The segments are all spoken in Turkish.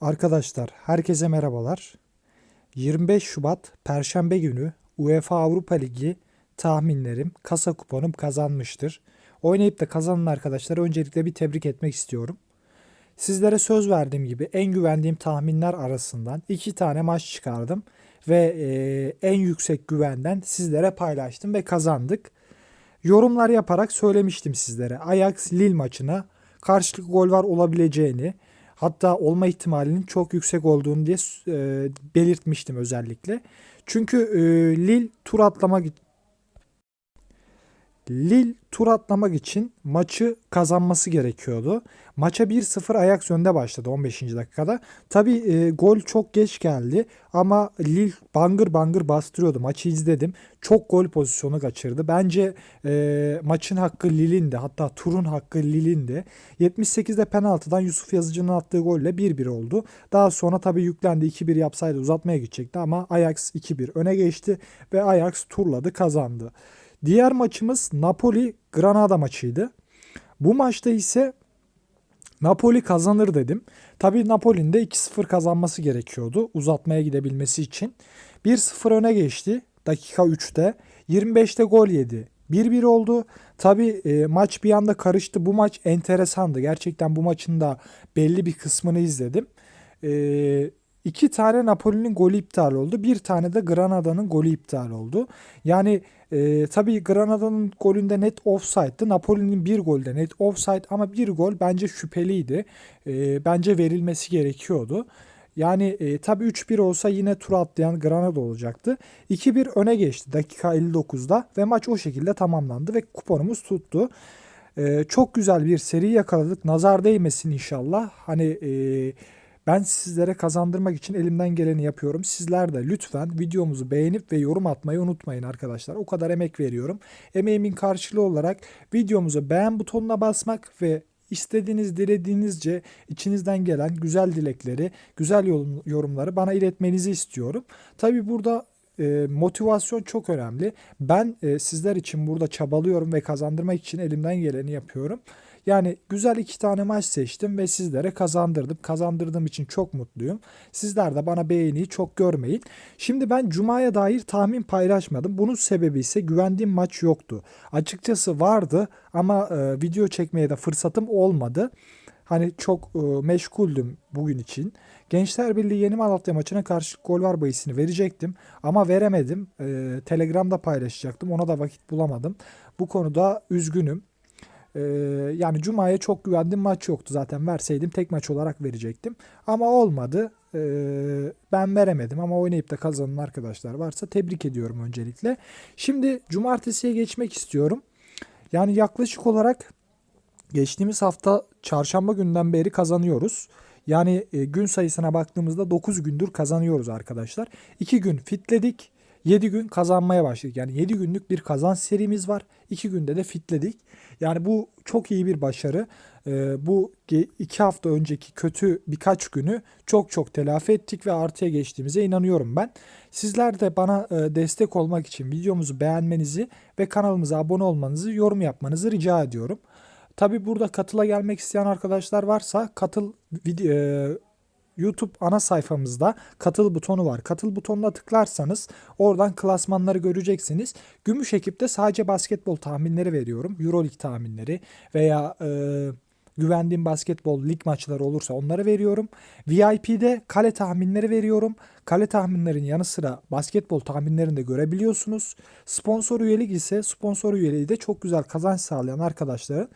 Arkadaşlar herkese merhabalar. 25 Şubat Perşembe günü UEFA Avrupa Ligi tahminlerim kasa kuponum kazanmıştır. Oynayıp da kazanan arkadaşları öncelikle bir tebrik etmek istiyorum. Sizlere söz verdiğim gibi en güvendiğim tahminler arasından iki tane maç çıkardım ve e, en yüksek güvenden sizlere paylaştım ve kazandık. Yorumlar yaparak söylemiştim sizlere. Ajax Lille maçına karşılıklı gol var olabileceğini, hatta olma ihtimalinin çok yüksek olduğunu diye e, belirtmiştim özellikle. Çünkü e, Lille tur atlamak Lille tur atlamak için maçı kazanması gerekiyordu. Maça 1-0 Ajax önde başladı 15. dakikada. Tabi e, gol çok geç geldi ama Lille bangır bangır bastırıyordu. Maçı izledim. Çok gol pozisyonu kaçırdı. Bence e, maçın hakkı Lille'indi. Hatta turun hakkı Lille'indi. 78'de penaltıdan Yusuf Yazıcı'nın attığı golle 1-1 oldu. Daha sonra tabi yüklendi 2-1 yapsaydı uzatmaya gidecekti ama Ajax 2-1 öne geçti ve Ajax turladı kazandı. Diğer maçımız Napoli Granada maçıydı. Bu maçta ise Napoli kazanır dedim. Tabii Napoli'nin de 2-0 kazanması gerekiyordu uzatmaya gidebilmesi için. 1-0 öne geçti dakika 3'te. 25'te gol yedi. 1-1 oldu. Tabii e, maç bir anda karıştı. Bu maç enteresandı. Gerçekten bu maçın da belli bir kısmını izledim. E, iki tane Napoli'nin golü iptal oldu. Bir tane de Granada'nın golü iptal oldu. Yani e, tabii Granada'nın golünde net offside'dı. Napoli'nin bir golde net offside ama bir gol bence şüpheliydi. E, bence verilmesi gerekiyordu. Yani e, tabii 3-1 olsa yine tur atlayan Granada olacaktı. 2-1 öne geçti dakika 59'da ve maç o şekilde tamamlandı ve kuponumuz tuttu. E, çok güzel bir seri yakaladık. Nazar değmesin inşallah. Hani e, ben sizlere kazandırmak için elimden geleni yapıyorum. Sizler de lütfen videomuzu beğenip ve yorum atmayı unutmayın arkadaşlar. O kadar emek veriyorum. Emeğimin karşılığı olarak videomuzu beğen butonuna basmak ve istediğiniz, dilediğinizce içinizden gelen güzel dilekleri, güzel yorumları bana iletmenizi istiyorum. Tabi burada e, motivasyon çok önemli. Ben e, sizler için burada çabalıyorum ve kazandırmak için elimden geleni yapıyorum. Yani güzel iki tane maç seçtim ve sizlere kazandırdım. Kazandırdığım için çok mutluyum. Sizler de bana beğeniyi çok görmeyin. Şimdi ben Cuma'ya dair tahmin paylaşmadım. Bunun sebebi ise güvendiğim maç yoktu. Açıkçası vardı ama e, video çekmeye de fırsatım olmadı. Hani çok e, meşguldüm bugün için. Gençler Birliği Yeni Malatya maçına karşı gol var bahisini verecektim ama veremedim. E, Telegram'da paylaşacaktım. Ona da vakit bulamadım. Bu konuda üzgünüm. Ee, yani Cuma'ya çok güvendim maç yoktu zaten verseydim tek maç olarak verecektim. Ama olmadı. Ee, ben veremedim ama oynayıp da kazanan arkadaşlar varsa tebrik ediyorum öncelikle. Şimdi cumartesiye geçmek istiyorum. Yani yaklaşık olarak geçtiğimiz hafta çarşamba günden beri kazanıyoruz. Yani e, gün sayısına baktığımızda 9 gündür kazanıyoruz arkadaşlar. 2 gün fitledik. 7 gün kazanmaya başladık. Yani 7 günlük bir kazanç serimiz var. 2 günde de fitledik. Yani bu çok iyi bir başarı. Ee, bu 2 hafta önceki kötü birkaç günü çok çok telafi ettik ve artıya geçtiğimize inanıyorum ben. Sizler de bana e, destek olmak için videomuzu beğenmenizi ve kanalımıza abone olmanızı, yorum yapmanızı rica ediyorum. Tabi burada katıla gelmek isteyen arkadaşlar varsa katıl video, YouTube ana sayfamızda katıl butonu var. Katıl butonuna tıklarsanız oradan klasmanları göreceksiniz. Gümüş ekipte sadece basketbol tahminleri veriyorum. Euroleague tahminleri veya e, güvendiğim basketbol lig maçları olursa onları veriyorum. VIP'de kale tahminleri veriyorum. Kale tahminlerin yanı sıra basketbol tahminlerini de görebiliyorsunuz. Sponsor üyelik ise sponsor üyeliği de çok güzel kazanç sağlayan arkadaşların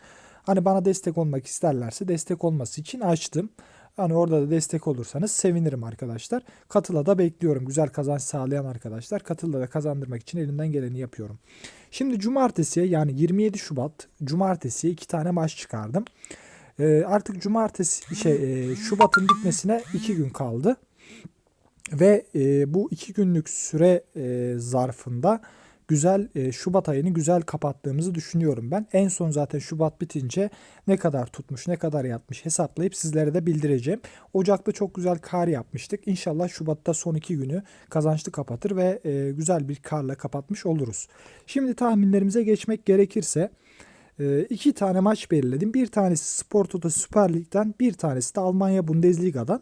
hani bana destek olmak isterlerse destek olması için açtım. Hani orada da destek olursanız sevinirim arkadaşlar. Katıla da bekliyorum. Güzel kazanç sağlayan arkadaşlar. Katıla da kazandırmak için elimden geleni yapıyorum. Şimdi cumartesiye yani 27 Şubat cumartesiye iki tane maç çıkardım. Ee, artık cumartesi şey e, Şubat'ın bitmesine iki gün kaldı. Ve e, bu iki günlük süre e, zarfında güzel e, Şubat ayını güzel kapattığımızı düşünüyorum ben. En son zaten Şubat bitince ne kadar tutmuş ne kadar yatmış hesaplayıp sizlere de bildireceğim. Ocak'ta çok güzel kar yapmıştık. İnşallah Şubat'ta son iki günü kazançlı kapatır ve e, güzel bir karla kapatmış oluruz. Şimdi tahminlerimize geçmek gerekirse e, iki tane maç belirledim. Bir tanesi Spor Toto Süper Lig'den bir tanesi de Almanya Bundesliga'dan.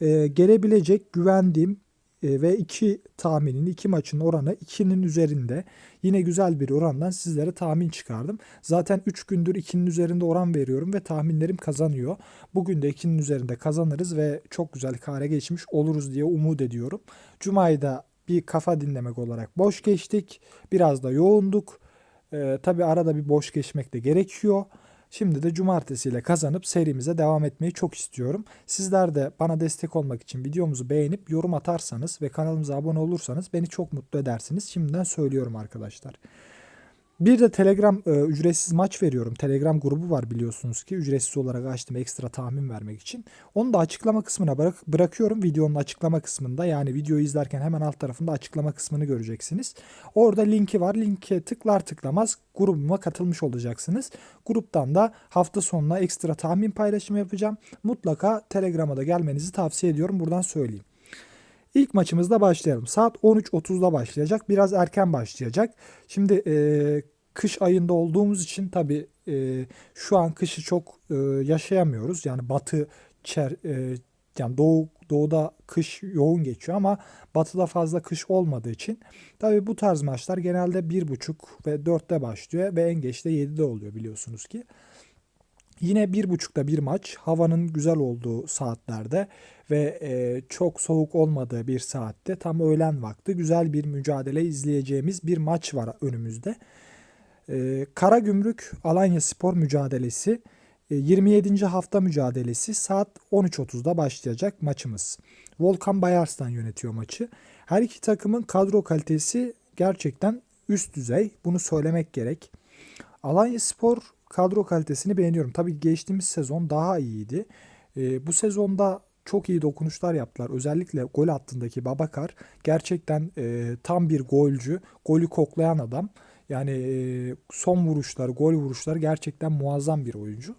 e, gelebilecek güvendiğim ve iki tahminin, iki maçın oranı 2'nin üzerinde. Yine güzel bir orandan sizlere tahmin çıkardım. Zaten 3 gündür 2'nin üzerinde oran veriyorum ve tahminlerim kazanıyor. Bugün de 2'nin üzerinde kazanırız ve çok güzel kare geçmiş oluruz diye umut ediyorum. Cuma'yı da bir kafa dinlemek olarak boş geçtik. Biraz da yoğunduk. Ee, tabii arada bir boş geçmek de gerekiyor. Şimdi de cumartesiyle kazanıp serimize devam etmeyi çok istiyorum. Sizler de bana destek olmak için videomuzu beğenip yorum atarsanız ve kanalımıza abone olursanız beni çok mutlu edersiniz. Şimdiden söylüyorum arkadaşlar. Bir de Telegram e, ücretsiz maç veriyorum. Telegram grubu var biliyorsunuz ki ücretsiz olarak açtım ekstra tahmin vermek için. Onu da açıklama kısmına bırak bırakıyorum. Videonun açıklama kısmında yani videoyu izlerken hemen alt tarafında açıklama kısmını göreceksiniz. Orada linki var. Linke tıklar tıklamaz grubuma katılmış olacaksınız. Gruptan da hafta sonuna ekstra tahmin paylaşımı yapacağım. Mutlaka Telegram'a da gelmenizi tavsiye ediyorum. Buradan söyleyeyim. İlk maçımızda başlayalım. Saat 13.30'da başlayacak. Biraz erken başlayacak. Şimdi e, kış ayında olduğumuz için tabii e, şu an kışı çok e, yaşayamıyoruz. Yani batı çer, e, yani doğu doğuda kış yoğun geçiyor ama batıda fazla kış olmadığı için tabii bu tarz maçlar genelde 1.30 ve 4'te başlıyor ve en geç de 7'de oluyor biliyorsunuz ki. Yine bir buçukta bir maç. Havanın güzel olduğu saatlerde ve e, çok soğuk olmadığı bir saatte tam öğlen vakti güzel bir mücadele izleyeceğimiz bir maç var önümüzde. E, Karagümrük Alanya Spor mücadelesi e, 27. hafta mücadelesi saat 13.30'da başlayacak maçımız. Volkan Bayarslan yönetiyor maçı. Her iki takımın kadro kalitesi gerçekten üst düzey. Bunu söylemek gerek. Alanya Spor kadro kalitesini beğeniyorum. Tabii geçtiğimiz sezon daha iyiydi. E, bu sezonda çok iyi dokunuşlar yaptılar. Özellikle gol hattındaki Babakar gerçekten e, tam bir golcü. Golü koklayan adam. Yani e, son vuruşlar, gol vuruşlar gerçekten muazzam bir oyuncu.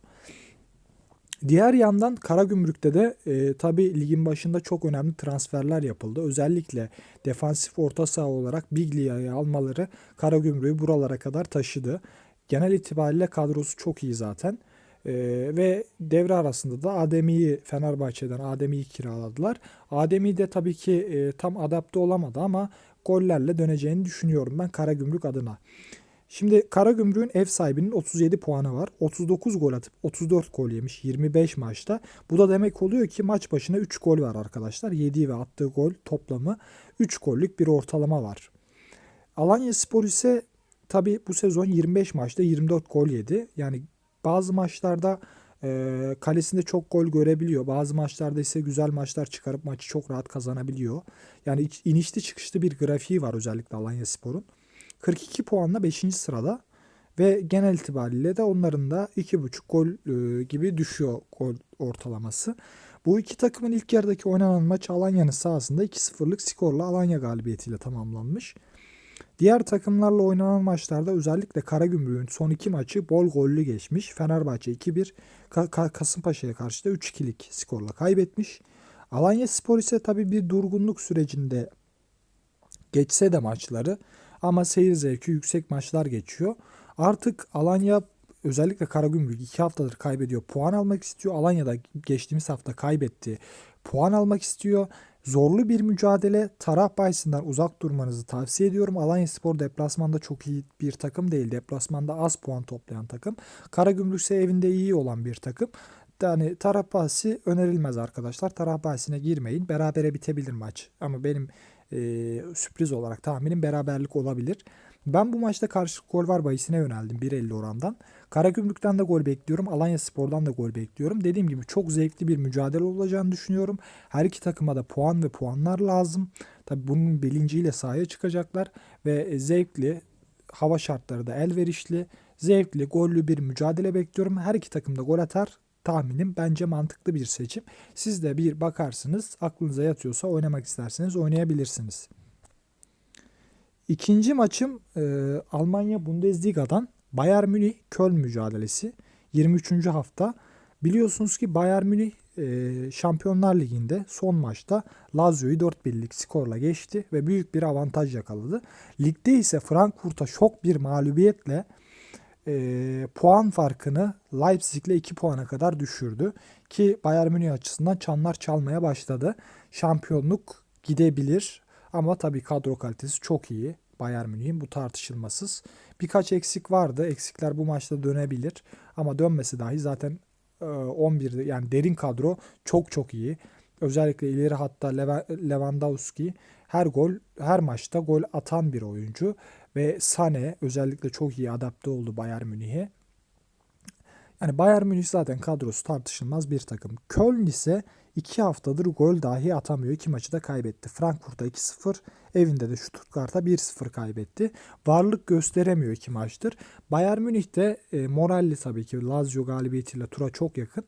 Diğer yandan Karagümrük'te de e, tabii ligin başında çok önemli transferler yapıldı. Özellikle defansif orta saha olarak Biglia'yı almaları Karagümrük'ü buralara kadar taşıdı. Genel itibariyle kadrosu çok iyi zaten. Ee, ve devre arasında da Adem'iyi Fenerbahçe'den Adem'iyi kiraladılar. Ademi de tabii ki e, tam adapte olamadı ama gollerle döneceğini düşünüyorum ben Karagümrük adına. Şimdi Karagümrük'ün ev sahibinin 37 puanı var. 39 gol atıp 34 gol yemiş 25 maçta. Bu da demek oluyor ki maç başına 3 gol var arkadaşlar. Yediği ve attığı gol toplamı 3 gollük bir ortalama var. Alanya Spor ise Tabi bu sezon 25 maçta 24 gol yedi. Yani bazı maçlarda e, kalesinde çok gol görebiliyor. Bazı maçlarda ise güzel maçlar çıkarıp maçı çok rahat kazanabiliyor. Yani inişli çıkışlı bir grafiği var özellikle Alanya Spor'un. 42 puanla 5. sırada ve genel itibariyle de onların da 2.5 gol e, gibi düşüyor gol ortalaması. Bu iki takımın ilk yarıdaki oynanan maç Alanya'nın sahasında 2-0'lık skorla Alanya galibiyetiyle tamamlanmış. Diğer takımlarla oynanan maçlarda özellikle Karagümrük'ün son iki maçı bol gollü geçmiş. Fenerbahçe 2-1, Ka- Kasımpaşa'ya karşı da 3-2'lik skorla kaybetmiş. Alanya Spor ise tabi bir durgunluk sürecinde geçse de maçları ama seyir zevki yüksek maçlar geçiyor. Artık Alanya özellikle Karagümrük 2 haftadır kaybediyor. Puan almak istiyor. Alanya'da geçtiğimiz hafta kaybetti. Puan almak istiyor. Zorlu bir mücadele. Taraf bahisinden uzak durmanızı tavsiye ediyorum. Alanya Spor deplasmanda çok iyi bir takım değil. Deplasmanda az puan toplayan takım. Karagümrük ise evinde iyi olan bir takım. Yani taraf bahsi önerilmez arkadaşlar. Taraf bahisine girmeyin. Berabere bitebilir maç. Ama benim e, sürpriz olarak tahminim beraberlik olabilir. Ben bu maçta karşı gol var bahisine yöneldim 1.50 orandan. Karagümrük'ten de gol bekliyorum. Alanya Spor'dan da gol bekliyorum. Dediğim gibi çok zevkli bir mücadele olacağını düşünüyorum. Her iki takıma da puan ve puanlar lazım. Tabi bunun bilinciyle sahaya çıkacaklar ve zevkli hava şartları da elverişli, zevkli, gollü bir mücadele bekliyorum. Her iki takım da gol atar tahminim bence mantıklı bir seçim. Siz de bir bakarsınız aklınıza yatıyorsa oynamak isterseniz oynayabilirsiniz. İkinci maçım e, Almanya Bundesliga'dan Bayern Münih Köln mücadelesi 23. hafta. Biliyorsunuz ki Bayern Münih e, Şampiyonlar Ligi'nde son maçta Lazio'yu 4-1'lik skorla geçti ve büyük bir avantaj yakaladı. Ligde ise Frankfurt'a şok bir mağlubiyetle e, puan farkını Leipzig'le 2 puana kadar düşürdü. Ki Bayern Münih açısından çanlar çalmaya başladı. Şampiyonluk gidebilir ama tabii kadro kalitesi çok iyi. Bayern Münih'in bu tartışılmasız. Birkaç eksik vardı. Eksikler bu maçta dönebilir. Ama dönmesi dahi zaten e, 11 yani derin kadro çok çok iyi. Özellikle ileri hatta Lewandowski her gol her maçta gol atan bir oyuncu ve Sane özellikle çok iyi adapte oldu Bayern Münih'e. Yani Bayern Münih zaten kadrosu tartışılmaz bir takım. Köln ise 2 haftadır gol dahi atamıyor. İki maçı da kaybetti. Frankfurt'a 2-0, evinde de Stuttgart'a 1-0 kaybetti. Varlık gösteremiyor iki maçtır. Bayern Münih de e, moralli tabii ki Lazio galibiyetiyle tura çok yakın.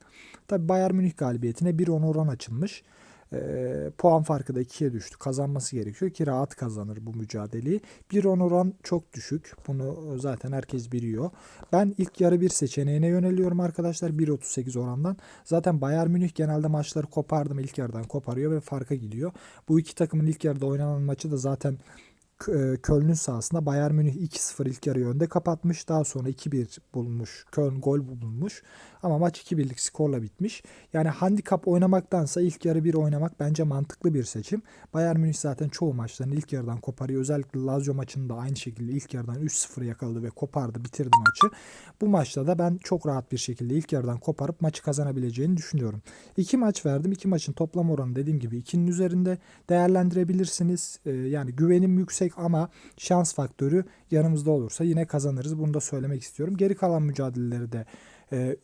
Tabii Bayern Münih galibiyetine 1-10 oran açılmış. E, puan farkı da 2'ye düştü. Kazanması gerekiyor ki rahat kazanır bu mücadeleyi. 1-10 oran çok düşük. Bunu zaten herkes biliyor. Ben ilk yarı bir seçeneğine yöneliyorum arkadaşlar 1.38 orandan. Zaten Bayern Münih genelde maçları kopardım ilk yarıdan koparıyor ve farka gidiyor. Bu iki takımın ilk yarıda oynanan maçı da zaten e, Köln'ün sahasında Bayern Münih 2-0 ilk yarıyı önde kapatmış. Daha sonra 2-1 bulmuş. Köln gol bulmuş. Ama maç 2-1'lik skorla bitmiş. Yani handikap oynamaktansa ilk yarı bir oynamak bence mantıklı bir seçim. Bayern Münih zaten çoğu maçlarını ilk yarıdan koparıyor. Özellikle Lazio maçında aynı şekilde ilk yarıdan 3-0 yakaladı ve kopardı, bitirdi maçı. Bu maçta da ben çok rahat bir şekilde ilk yarıdan koparıp maçı kazanabileceğini düşünüyorum. İki maç verdim. İki maçın toplam oranı dediğim gibi 2'nin üzerinde değerlendirebilirsiniz. Ee, yani güvenim yüksek ama şans faktörü yanımızda olursa yine kazanırız. Bunu da söylemek istiyorum. Geri kalan mücadeleleri de e,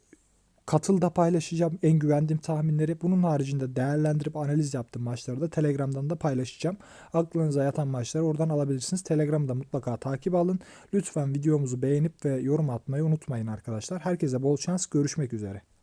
Katıl'da paylaşacağım en güvendiğim tahminleri. Bunun haricinde değerlendirip analiz yaptığım maçları da Telegram'dan da paylaşacağım. Aklınıza yatan maçları oradan alabilirsiniz. Telegram'da mutlaka takip alın. Lütfen videomuzu beğenip ve yorum atmayı unutmayın arkadaşlar. Herkese bol şans. Görüşmek üzere.